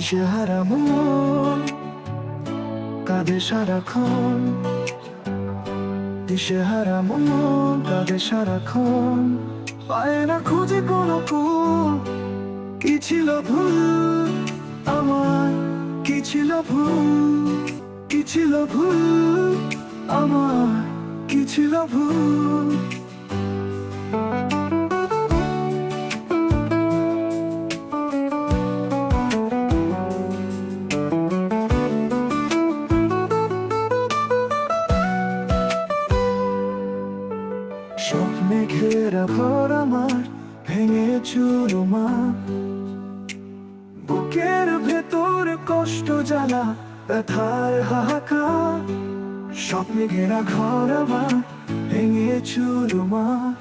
দিশেহারা মন কাঁদে সারাক্ষণ। দিশেহারা মন কাঁদে সারাক্ষণ। পায় না খুঁজে কোনো কুল, কি ছিল ভুল? আমার কি ছিল ভুল? কি ছিল ভুল? আমার কি ছিল ভুল? স্বপ্নে ঘেরা ঘর আমার ভেঙে চুরো মা। বুকের ভেতর কষ্ট জ্বালা, ব্যথার হাহাকার। স্বপ্নে ঘেরা ঘর আমার ভেঙে চুরো মা।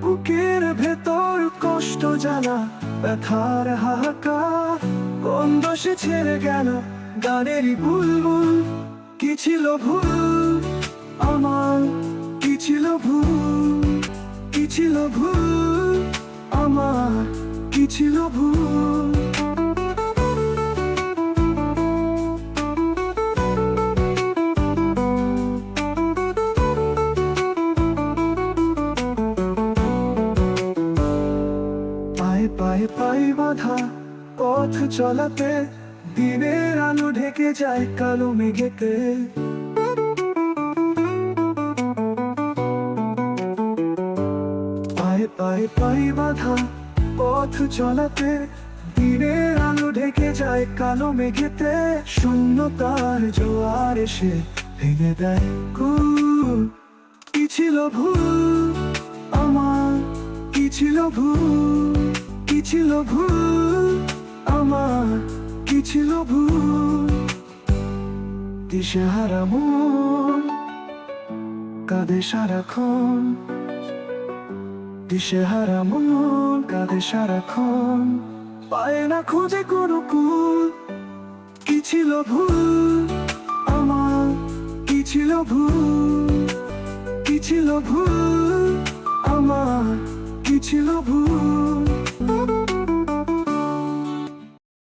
বুকের ভেতর কষ্ট জ্বালা, ব্যথার হাহাকার। কোন দোষে ছেড়ে গেল গানেরই বুলবুল? কি ছিল ভুল? আমার ভুল, আমার কি ছিল ভুল? পায়ে পায়ে পায়ে বাধা পথ চলাতে দিনের আলো ঢেকে যায় কালো মেঘেতে। পায়ে বাধা, পথ চলাতে, দিনের আলো ঢেকে যায় কালো মেঘেতে। শূন্যতার জোয়ার এসে ভেঙে দেয় কুল। কি ছিল ভুল? আমার কি ছিল ভুল? কি ছিল ভুল? আমার কি ছিল ভুল? দিশেহারা মন, কাঁদে সারাক্ষণ। দিশেহারা মন সারা সারাক্ষণ। পায় না খুঁজে কোনো কুল। কি ছিল ভুল? আমার কি ছিল ভুল? কি ছিল ভুল? আমার কি ছিল ভুল?